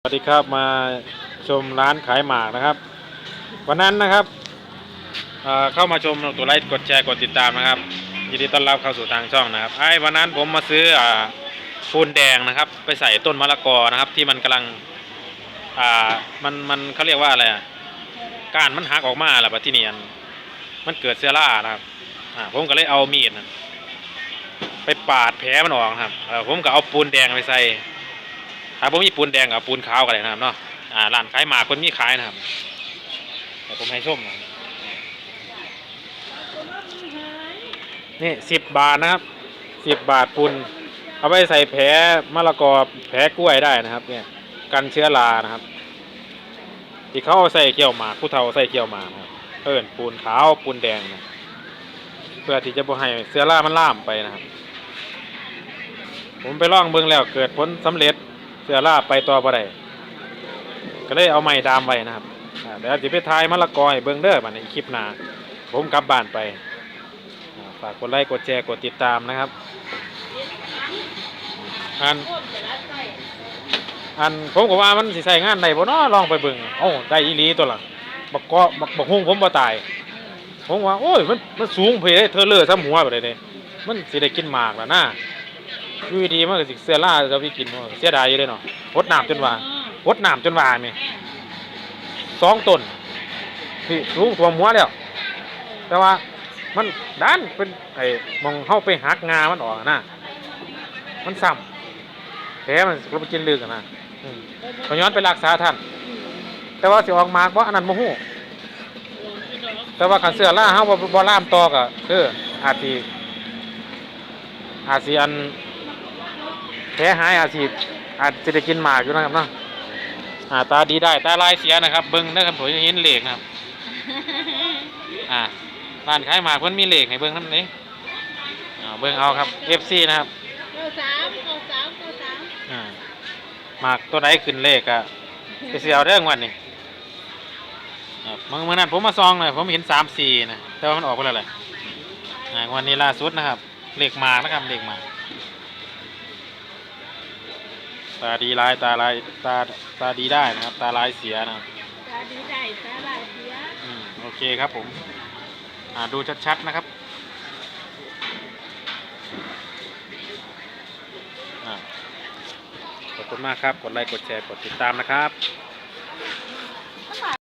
สวัสดีครับมาชมร้านขายหมากนะครับ วันนั้นนะครับเอ่อเข้ามาชมตัวไลค์กดแชร์กดติดตามนะครับยินดีต้อนรับเข้าสู่ทางช่องนะครับไอ้วันนั้นผมมาซื้ออ่าปูนแดงนะครับ ไปใส่ต้นมะละกอนะครับ ที่มันกำลังอ่ามันมันเขาเรียกว่าอะไรอะก้านมันหักออกมาแล้วบัดที่นี่อันมันเกิดเชื้อรานะครับอ่าผมก็เลยเอามีดน่ะไปปาดแผลมันออกนะครับเออผมก็เอาปูนแดงไปใส่ ถ้าผมมีปูนแดงกับปูนขาวก็ได้นะครับเนาะอ่าร้านขายหมากคนมีขายนะครับแต่ผมให้ส้มนะนี่สิบบาทนะครับสิบบาทปูนเอาไปใส่แผลมะละกอแผลกล้วยได้นะครับ เนี่ย กันเชื้อรานะครับ ที่เขาเอาใส่เกี่ยวหมากผู้เฒ่าใส่เกี่ยวหมากนะครับเอิ้นปูนขาวปูนแดงนะเพื่อที่จะบ่ให้เชื้อรามันล่ามไปนะครับ ผมไปล่องเบิ่งแล้วเกิดผลสำเร็จ สือล่าไปต่อบ่ได้ก็เลยเอาไม้ดามไว้นะครับอ่าเดี๋ยวสิไปทายมะละกอให้เบิ่งเด้อบัดนี้คลิปหน้าผมกลับบ้านไปฝากกดไลค์กดแชร์กดติดตามนะครับอันอันผมก็ว่ามันสิใส่งานได้บ่เนาะลองไปเบิ่งเอ้ได้อีหลีตัวละบักกาะบักบักฮุ้งผมบ่ตายผมว่าโอ้ยมันมันสูงเพเด้เธอเลอะซ้ำหัวไปเลยเด้มันสิได้กินหมากแล้วนะ อยู่ดีมันก็สิเสียล่าจะไปกินเสียดายอยู่เลยเนาะหดน้ำจนว่าหดน้ำจนว่าแม่สองต้นที่สูงท่วมหัวแล้วแต่ว่ามันด้านเป็นไอ้มองเข้าไปหักงามันออกนะมันซ้ำแผลมันก็ไปกินลึกอะนะอืมพย้อนไปรักษาท่าน แต่ว่าสิออกมากว่าอันนั้นโมโหแต่ว่าขันเสือล่าเฮาบ่บ่ล่ามตอก็คืออาจสิอาจสิอัน แผลหายอาจสิอาจจะได้กินหมากอยู่นะครับเนาะอ่าตาดีได้ตาลายเสียนะครับ เบิ้งนะครับผมจะเห็นเหล็กนะครับ อ่าร้านขายหมากเพิ่นมีเหล็กให้เบิ้งน้ำนี้อ่าเบิ้งเอาครับ FC นะครับเก้าสามเก้าสามเก้าสามอ่าหมากตัวไหนขึ้นเลขอะไปเสียวเรื่องวันนี้ครับเมื่อเมื่อนั้นผมมาซองเลยผมเห็นสามสี่นะแต่ว่ามันออกไปแล้วแหละอ่าวันนี้ล่าสุดนะครับ เลขหมากนะครับเลขหมาก ตาดีลายตาลายตาตาดีได้นะครับ ตาลายเสียนะครับตาดีได้ตาลายเสียอืมโอเคครับผม อ่าดูชัดๆนะครับอ่าขอบคุณมากครับ กดไลค์ กดแชร์ กดติดตามนะครับ